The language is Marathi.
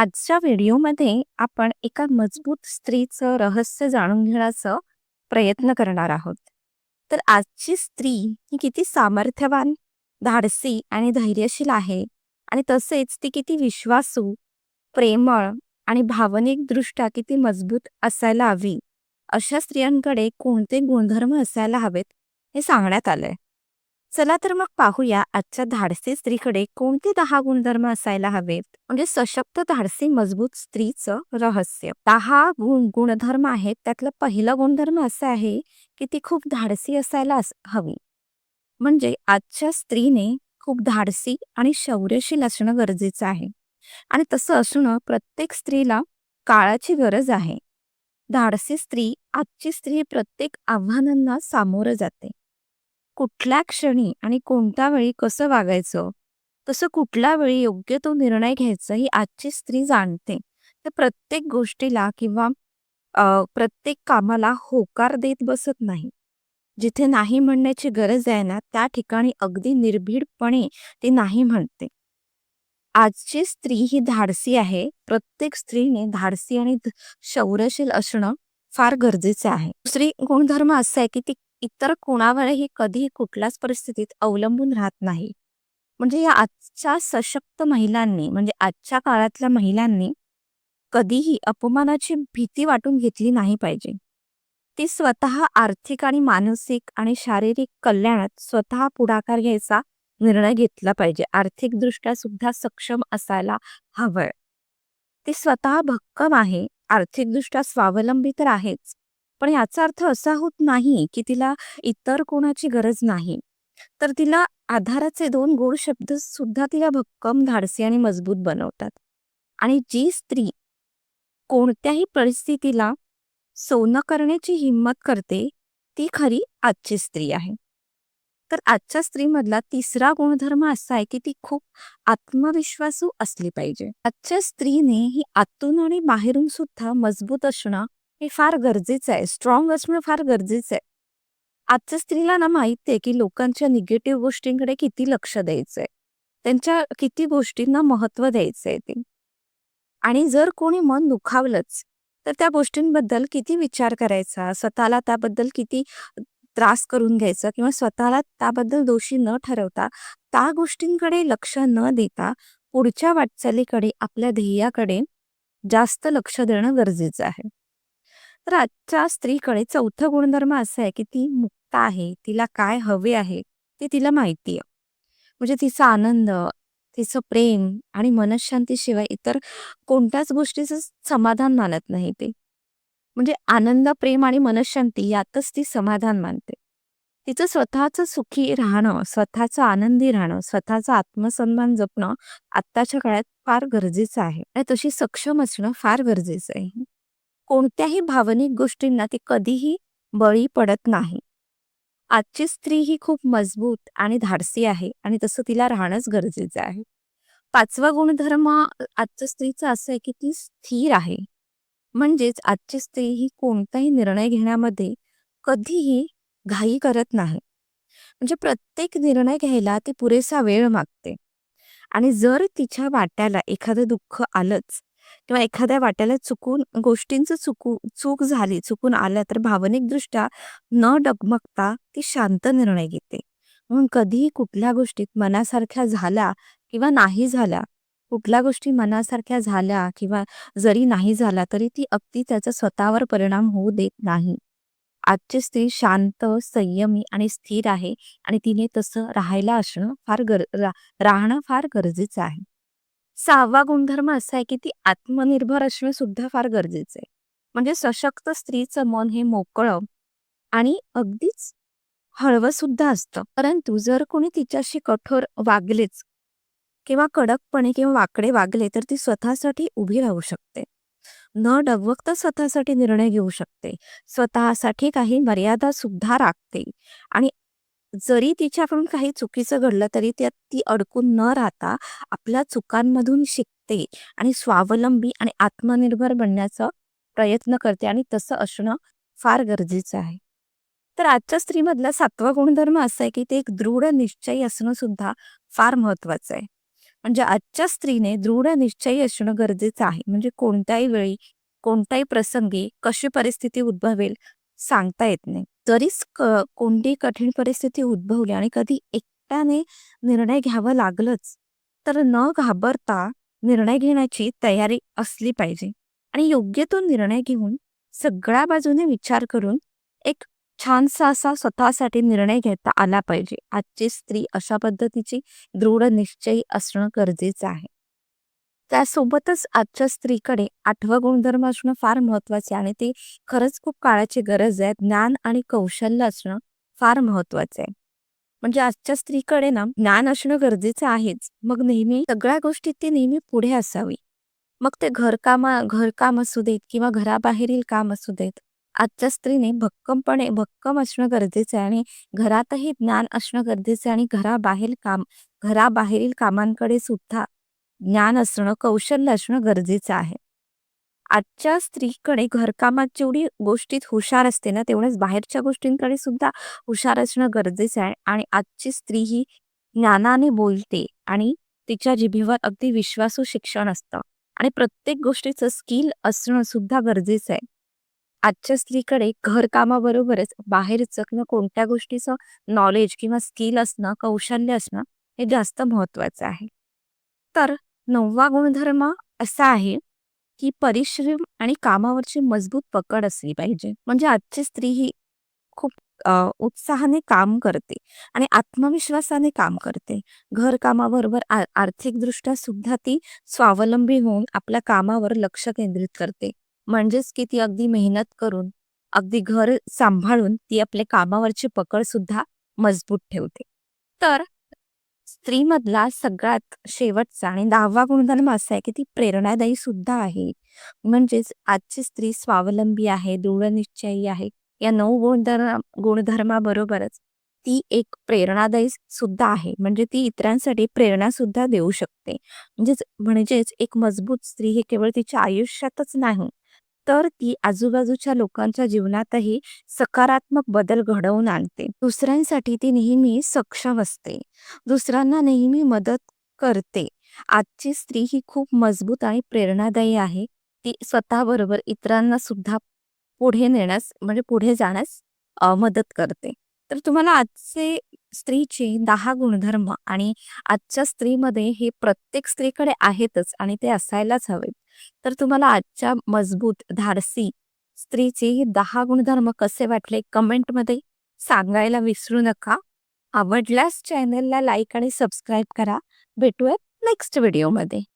आजच्या व्हिडिओमध्ये आपण एका मजबूत स्त्रीचं रहस्य जाणून घेण्याचा प्रयत्न करणार आहोत. तर आजची स्त्री ही किती सामर्थ्यवान, धाडसी आणि धैर्यशील आहे आणि तसेच ती किती विश्वासू, प्रेमळ आणि भावनिकदृष्ट्या किती मजबूत असायला हवी, अशा स्त्रियांकडे कोणते गुणधर्म असायला हवेत हे सांगण्यात आलंय. चला तर मग पाहूया आजच्या धाडसी स्त्रीकडे कोणते दहा गुणधर्म असायला हवेत? म्हणजे सशक्त धाडसी मजबूत स्त्रीचं रहस्य. दहा गुण गुणधर्म आहेत. त्यातलं पहिलं गुणधर्म असं आहे की ती खूप धाडसी असायला हवी. म्हणजे आजच्या स्त्रीने खूप धाडसी आणि शौर्यशील असणं गरजेचं आहे. आणि तसं असणं प्रत्येक स्त्रीला काळाची गरज आहे. धाडसी स्त्री आजची स्त्री प्रत्येक आव्हानांना सामोरं जाते. कुठल्या क्षणी आणि कोणत्या वेळी कसं वागायचं? तसं कुठल्या वेळी योग्य तो निर्णय घ्यायचा ही आजची स्त्री जाणते. तर प्रत्येक गोष्टीला किंवा प्रत्येक कामाला होकार देत बसत नाही. जिथे नाही म्हणण्याची गरज आहे ना त्या ठिकाणी अगदी निर्भीडपणे ती नाही म्हणते. आजची स्त्री ही धाडसी आहे. प्रत्येक स्त्रीने धाडसी आणि शौर्यशील असणं फार गरजेचं आहे. दुसरी गुणधर्म असं आहे की ती इतर कोणावरही कधीही कुठल्याच परिस्थितीत अवलंबून राहत नाही. म्हणजे या आजच्या सशक्त महिलांनी म्हणजे आजच्या काळातल्या महिलांनी कधीही अपमानाची भीती वाटून घेतली नाही पाहिजे. ती स्वतः आर्थिक आणि मानसिक आणि शारीरिक कल्याणात स्वतः पुढाकार घ्यायचा निर्णय घेतला पाहिजे. आर्थिकदृष्ट्या सुद्धा सक्षम असायला हवं. ती स्वतः भक्कम आहे आर्थिकदृष्ट्या स्वावलंबी तर आहेच पण याचा अर्थ असा होत नाही की तिला इतर कोणाची गरज नाही. तर तिला आधाराचे दोन गोड शब्द सुद्धा तिला भक्कम धाडसी आणि मजबूत बनवतात. आणि जी स्त्री कोणत्याही परिस्थितीला सोनं करण्याची हिंमत करते ती खरी आजची स्त्री आहे. तर आजच्या स्त्रीमधला तिसरा गुणधर्म असा आहे की ती खूप आत्मविश्वासू असली पाहिजे. आजच्या स्त्रीने ही आतून आणि बाहेरून सुद्धा मजबूत असणं हे फार गरजेचं आहे. स्ट्रॉंग असणं फार गरजेचं आहे. आजच्या स्त्रीला ना माहिती आहे की लोकांच्या निगेटिव्ह गोष्टींकडे किती लक्ष द्यायचंय. त्यांच्या किती गोष्टींना महत्त्व द्यायचंय ते. आणि जर कोणी मन दुखावलंच तर त्या गोष्टींबद्दल किती विचार करायचा? स्वतःला त्याबद्दल किती त्रास करून घ्यायचा? किंवा स्वतःला त्याबद्दल दोषी न ठरवता त्या गोष्टींकडे लक्ष न देता पुढच्या वाटचालीकडे आपल्या ध्येयाकडे जास्त लक्ष देणं गरजेचं आहे. तर आजच्या स्त्रीकडे चौथं गुणधर्म असं आहे की ती मुक्त आहे तिला काय हवे आहे ते तिला माहिती आहे. म्हणजे तिचा आनंद तिचं प्रेम आणि मनशांतीशिवाय इतर कोणत्याच गोष्टीचं समाधान मानत नाही ते. म्हणजे आनंद प्रेम आणि मनशांती यातच ती समाधान मानते. तिचं स्वतःचं सुखी राहणं स्वतःचं आनंदी राहणं स्वतःचा आत्मसन्मान जपणं आत्ताच्या काळात फार गरजेचं आहे. आणि तशी सक्षम असणं फार गरजेचं आहे. कोणत्याही भावनिक गोष्टींना ती कधीही बळी पडत नाही. आजची स्त्री ही खूप मजबूत आणि धाडसी आहे आणि तसं तिला राहणंच गरजेचं आहे. पाचवा गुणधर्म आजच्या स्त्रीचा असं आहे की ती स्थिर आहे. म्हणजेच आजची स्त्री ही कोणताही निर्णय घेण्यामध्ये कधीही घाई करत नाही. म्हणजे प्रत्येक निर्णय घ्यायला ती पुरेसा वेळ मागते. आणि जर तिच्या वाट्याला एखादं दुःख आलंच किंवा एखाद्या वाट्याला चुकून गोष्टींचं चुकू चूक झाली चुकून आल्या तर भावनिकदृष्ट्या न डगमगता ती शांत निर्णय घेते. म्हणून कधीही कुठल्या गोष्टीत मनासारख्या झाल्या किंवा नाही झाल्या कुठल्या गोष्टी मनासारख्या झाल्या किंवा जरी नाही झाला तरी ती अगदी त्याचा स्वतःवर परिणाम होऊ देत नाही. आजची स्त्री शांत संयमी आणि स्थिर आहे आणि तिने तसं राहायला असणं फार गर राहणं फार गरजेचं आहे. सहावा गुणधर्म असा आहे की ती आत्मनिर्भर असणं सुद्धा फार गरजेचं आहे. म्हणजे सशक्त स्त्रीचं मन हे मोकळं आणि अगदीच हळवं सुद्धा असतं. परंतु जर कोणी तिच्याशी कठोर वागलेच किंवा कडकपणे किंवा वाकडे वागले तर ती स्वतःसाठी उभी राहू शकते. न डगवगता स्वतःसाठी निर्णय घेऊ शकते. स्वतःसाठी काही मर्यादा सुद्धा राखते आणि जरी तिच्याकडून काही चुकीचं घडलं तरी त्यात ती अडकून न राहता आपल्या चुकांमधून शिकते आणि स्वावलंबी आणि आत्मनिर्भर बनण्याचा प्रयत्न करते आणि तसं असणं फार गरजेचं आहे तर आजच्या स्त्रीमधला सातवा गुणधर्म असा आहे की ते एक दृढ निश्चयी असणं सुद्धा फार महत्वाचं आहे म्हणजे आजच्या स्त्रीने दृढ निश्चयी असणं गरजेचं आहे. म्हणजे कोणत्याही वेळी, कोणत्याही प्रसंगी कशी परिस्थिती उद्भवेल सांगता येत नाही. जरीच क कोणती कठीण परिस्थिती उद्भवली आणि कधी एकट्याने निर्णय घ्यावं लागलंच, तर न घाबरता निर्णय घेण्याची तयारी असली पाहिजे आणि योग्य तो निर्णय घेऊन सगळ्या बाजूने विचार करून एक छानसा असा स्वतःसाठी निर्णय घेता आला पाहिजे. आजची स्त्री अशा पद्धतीची दृढ निश्चयी असणं गरजेचं आहे. त्यासोबतच आजच्या स्त्रीकडे आठवा गुणधर्म असणं फार महत्त्वाचे आणि ते खरंच खूप काळाची गरज आहे. ज्ञान आणि कौशल्य असणं फार महत्वाचं आहे. म्हणजे आजच्या स्त्रीकडे ना ज्ञान असणं गरजेचं आहेच. मग नेहमी सगळ्या गोष्टीत ती नेहमी पुढे असावी. मग ते घरकामा घरकाम असू देत किंवा घराबाहेरील काम असू देत. आजच्या स्त्रीने भक्कमपणे भक्कम असणं गरजेचं आहे आणि घरातही ज्ञान असणं गरजेचं आहे आणि घराबाहेर काम घराबाहेरील कामांकडे सुद्धा ज्ञान असणं, कौशल्य असणं गरजेचं आहे. आजच्या स्त्रीकडे घरकामात जेवढी गोष्टीत हुशार असते ना, तेवढ्याच बाहेरच्या गोष्टींकडे सुद्धा हुशार असणं गरजेचं आहे आणि आजची स्त्री ही ज्ञानाने बोलते आणि तिच्या जिभेवर अगदी विश्वासू शिक्षण असतं आणि प्रत्येक गोष्टीचं स्किल असणं सुद्धा गरजेचं आहे. आजच्या स्त्रीकडे घरकामाबरोबरच बाहेरचं किंवा कोणत्या गोष्टीचं नॉलेज किंवा स्किल असणं, कौशल्य असणं हे जास्त महत्वाचं आहे. तर नववा गुणधर्म असा आहे, की परिश्रम आणि कामावरची मजबूत पकड असली पाहिजे. म्हणजे आजची स्त्री ही खूप उत्साहाने काम करते आणि आत्मविश्वासाने काम करते. घरकामाबरोबर आ आर्थिकदृष्ट्या सुद्धा ती स्वावलंबी होऊन आपल्या कामावर लक्ष केंद्रित करते. म्हणजेच की ती अगदी मेहनत करून, अगदी घर सांभाळून ती आपल्या कामावरची पकड सुद्धा मजबूत ठेवते. तर स्त्रीमधला सगळ्यात शेवटचा आणि 10वा गुणधर्म असा आहे, की ती प्रेरणादायी सुद्धा आहे. म्हणजेच आजची स्त्री स्वावलंबी आहे, दृढनिश्चयी आहे. या नऊ गुणधर्म गुणधर्माबरोबरच ती एक प्रेरणादायी सुद्धा आहे. म्हणजे ती इतरांसाठी प्रेरणा सुद्धा देऊ शकते. म्हणजेच म्हणजेच एक मजबूत स्त्री ही केवळ तिच्या आयुष्यातच नाही, तर ती आजूबाजूच्या लोकांच्या जीवनातही सकारात्मक बदल घडवून आणते. दुसऱ्यांसाठी ती नेहमी सक्षम असते. दुसऱ्यांना नेहमी मदत करते. आजची स्त्री ही खूप मजबूत आणि प्रेरणादायी आहे. ती स्वतःबरोबर इतरांना सुद्धा पुढे नेण्यास म्हणजे पुढे जाण्यास मदत करते. तर तुम्हाला आजचे स्त्रीचे दहा गुणधर्म आणि आजच्या स्त्रीमध्ये हे प्रत्येक स्त्रीकडे आहेतच आणि ते असायलाच हवेत. तर तुम्हाला आजच्या मजबूत, धाडसी स्त्रीचे हे दहा गुणधर्म कसे वाटले कमेंटमध्ये सांगायला विसरू नका. आवडल्यास चॅनलला लाईक आणि सबस्क्राईब करा. भेटूयात नेक्स्ट व्हिडिओमध्ये.